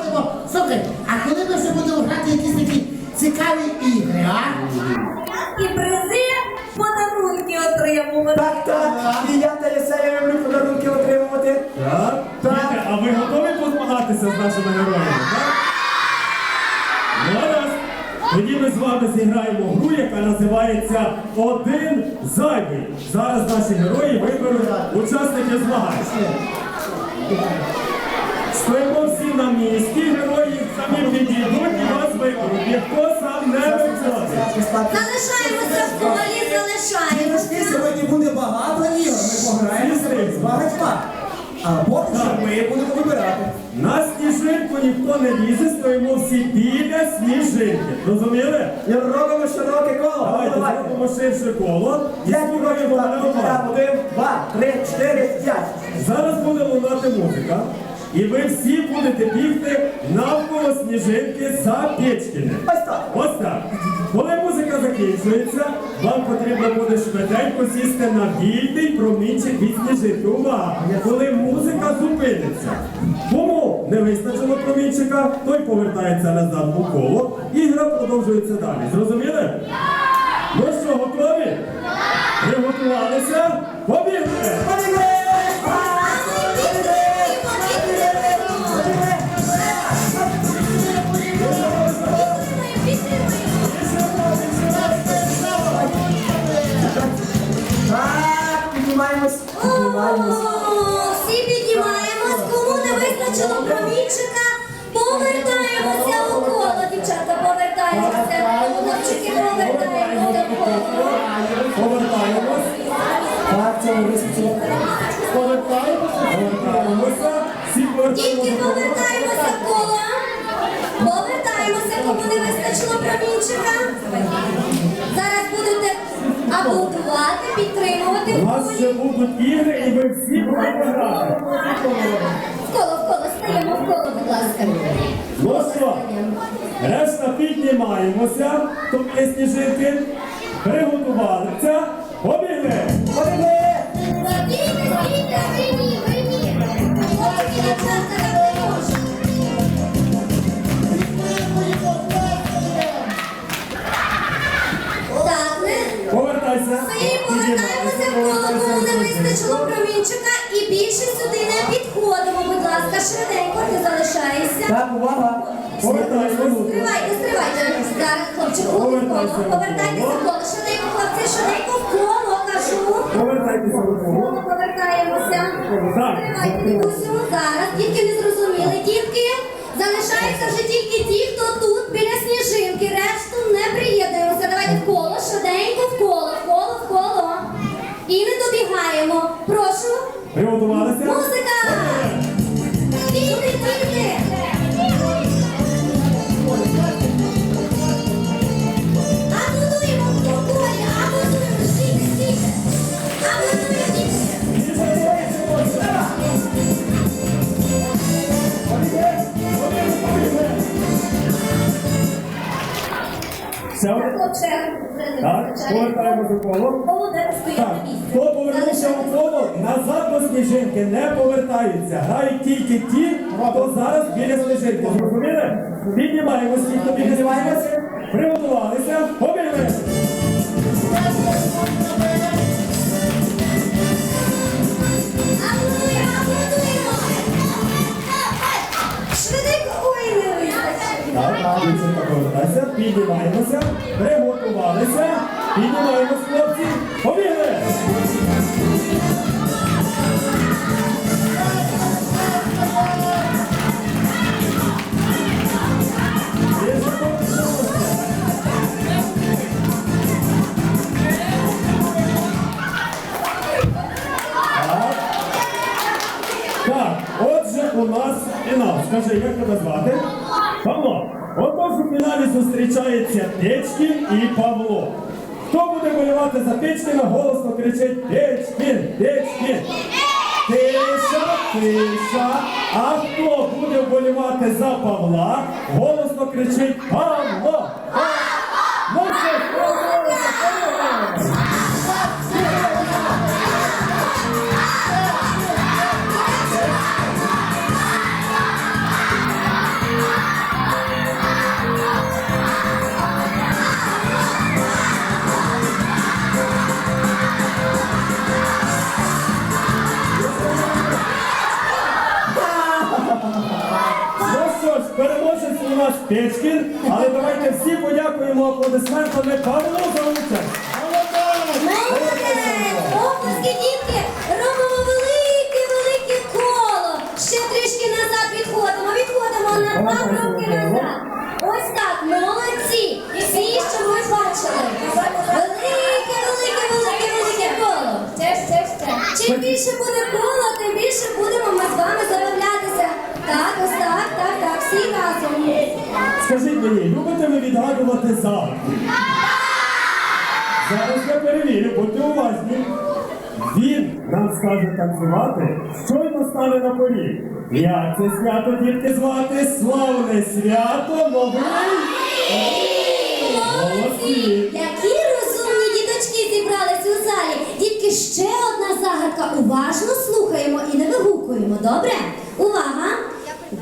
ходимо. Слухай, а коли ми вже будемо грати якісь такі цікаві ігри, а? І призи подарунки отримувати. Так, так. І я та Єсея люблю подарунки отримувати. Так? Діти, а ви готові позмагатися з нашими героями? Так? Ну, Тоді ми з вами зіграємо гру, яка називається Один зайвий. Зараз наші герої виберуть учасників змагань. На місці, герої самі підійдуть і вас виберуть. Ніхто сам не виходить. Залишаємося в полі, залишаємося. Сьогодні буде багато ігор. Ми пограємо з багатьма. А поки що ми будемо вибирати. На сніжинку ніхто не лізе, стоїмо всі біля сніжинки. Розуміли? І робимо широке коло. Давайте Давайте. зробимо ширше коло і слухаємо мене уважно. Так, Один, два, три, чотири, п'ять. Зараз буде лунати музика, і ви всі будете бігти навколо сніжинки за Печкіне. Ось так. Ось так. Коли музика закінчується, вам потрібно буде швиденько сісти на вільний промінчик від сніжинки. Увага! Коли музика зупиниться, кому не вистачило промінчика, той повертається назад у коло і гра продовжується далі. Зрозуміли? Ну що, готові? Приготувалися? Побігли! Побігли! Аплодувати, підтримувати У вас нас ще будуть ігри, і ви всі будете грати. Вколо, вколо, стаємо вколо, будь ласка. Ну що, решта піднімаємося, тут є сніжинки, приготувалися, побігли! Побігли! Зараз, хлопчик, у коло. Повертайтеся коло. Швиденько, хлопці, швиденько в коло, кажу. Повертайтеся В коло повертаємося. Тримайте, дідусю. Зараз. Дітки не зрозуміли. Дітки, залишаються вже тільки ті, хто повертаємося в коло. Молодець, стоїть Так, на місці. хто повернувся у коло, назад до сніжинки не повертаються. Грають тільки ті, хто зараз біля сніжинки. Зрозуміли? Піднімаємося, ті, хто біля. Приготувалися, аплодуємо. Швиденько, ой, не. Так, так, дівчинка, повертайся, піднімаємося, приготувалися, піднімаємося, хлопці, побігли! Так, отже, у нас фінал. Скажи, як тебе звати? Павло. Отож у фіналі зустрічається Печкін і Павло. Буде болювати за Печкіна, голосно кричить Печкін, Печкін. Тиша, тиша. А хто буде вболівати за Павла, голосно кричить Павло. Ну Você me paga голосувати за. Зараз я перевірю, будьте уважні. Він нам скаже танцювати, щойно стане на полі. Як це свято дітки звати славне свято новий. Молодці! Які розумні діточки зібралися у залі. Тільки ще одна загадка. Уважно слухаємо і не вигукуємо, добре? Увага!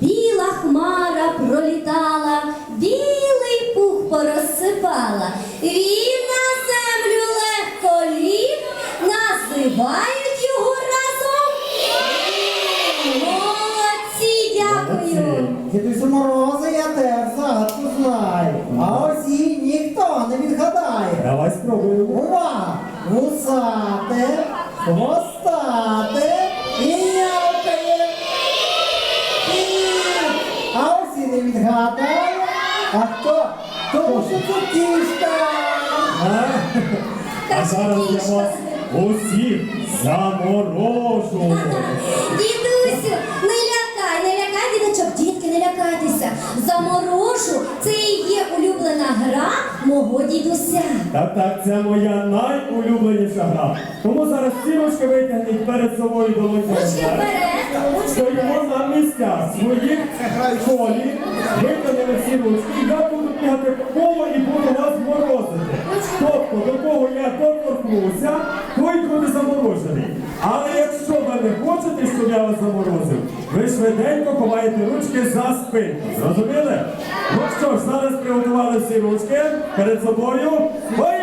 Біла хмара пролітала, білий порозсипала. Він Тому що це кішка. А зараз я вас усіх заморожу. Дідусю, не лякай, не лякай діточок, дітки, не лякайтеся. Заморожу це і є улюблена гра мого дідуся. Так, так, це моя найулюбленіша гра. Тому зараз сімочки витягніть перед собою долоньку. Ручки вперед, ручки Стоїмо на місцях своїх колі, витягнемо всі ручки випрямляти коло і буду вас морозити. Тобто, до кого я доторкнуся, той буде заморожений. Але якщо ви не хочете, щоб я вас заморозив, ви швиденько ховаєте ручки за спину. Зрозуміли? Ну що ж, зараз приготували всі ручки перед собою. Ой!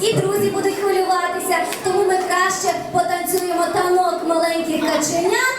і друзі будуть хвилюватися, тому ми краще потанцюємо танок маленьких каченят.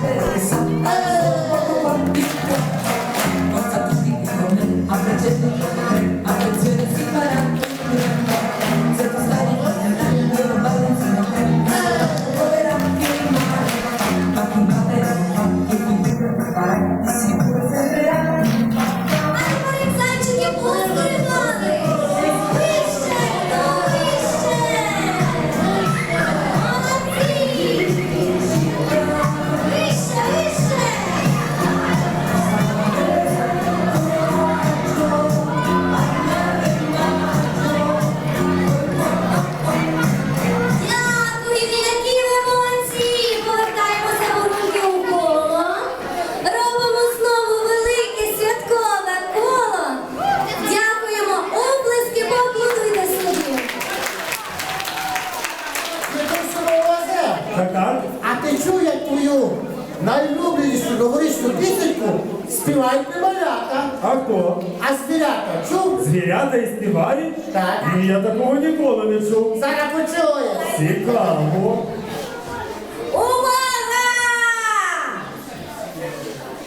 cabeça. Ah! ти чує твою найлюбленішу новорічну пісеньку, співають не малята. А хто? А звірята чув? Звірята і співають? Так. Ні, я такого ніколи не чув. Зараз почуєш. Цікаво. Увага!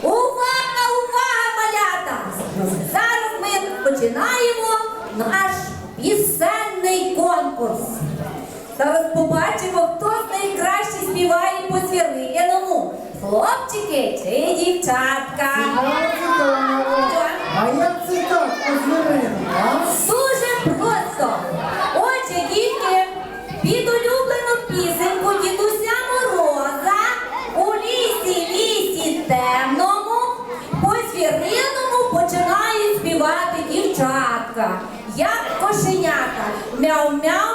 Увага, увага, малята! Зараз ми починаємо наш пісенний конкурс. Зараз побачимо, співає по звіриному. Хлопчики чи дівчатка? А як це так, по-звіриному, а? Дуже просто. Отже, дітки, під улюблену пісеньку дідуся Мороза у лісі, лісі темному, по звіриному починають співати дівчатка. Як кошенята. Мяу-мяу-мяу-мяу-мяу-мяу-мяу-мяу.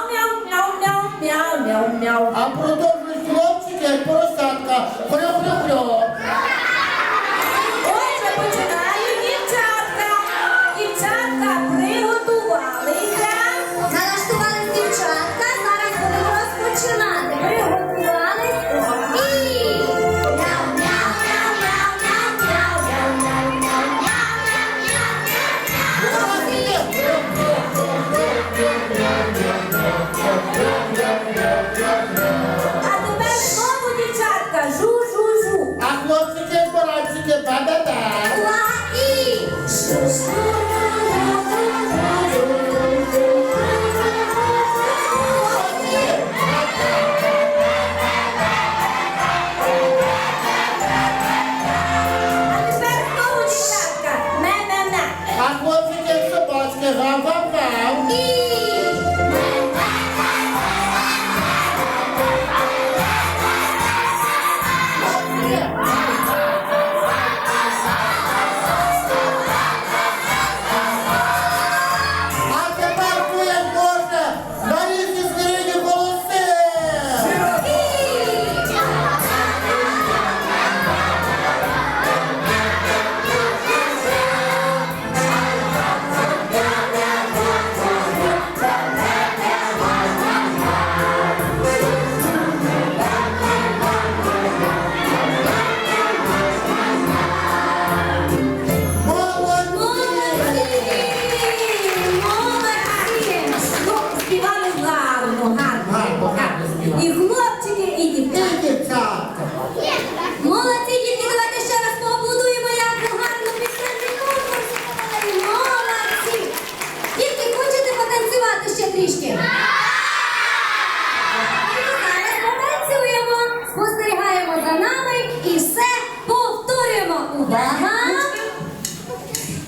Увага!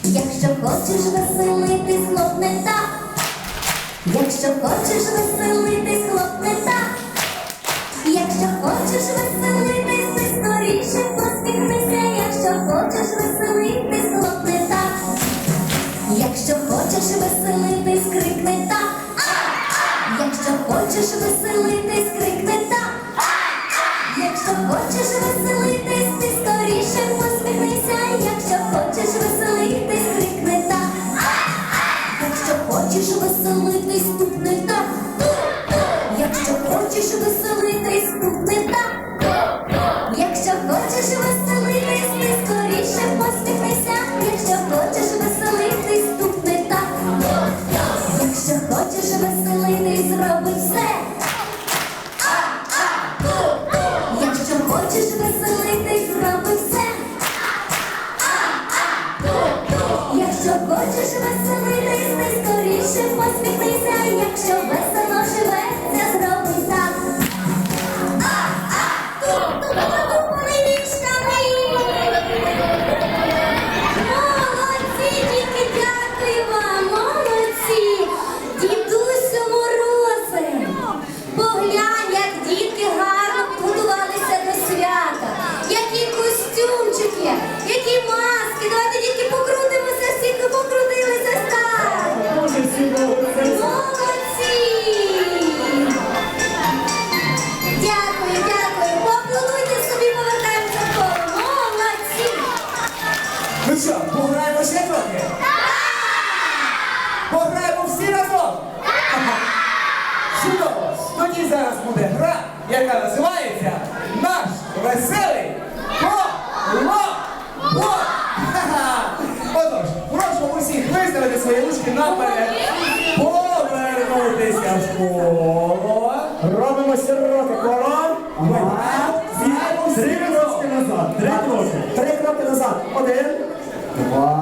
Якщо хочеш веселитись, хлопне так. Якщо хочеш веселитись, хлопне так. Якщо хочеш веселитись, ти скоріше посміхнися, якщо хочеш веселитись, хлопне так. Якщо хочеш веселитись, крикни так. Якщо хочеш веселитись, крикни так. Якщо хочеш веселитись, хочеш веселити, зроби І зараз буде гра, яка називається Наш веселий колобок. Отож, прошу усіх виставити свої ручки наперед. Повернутися в коло. Робимо сироти коло. Три кроки назад. Три кроки. Три кроки назад. Один. Два.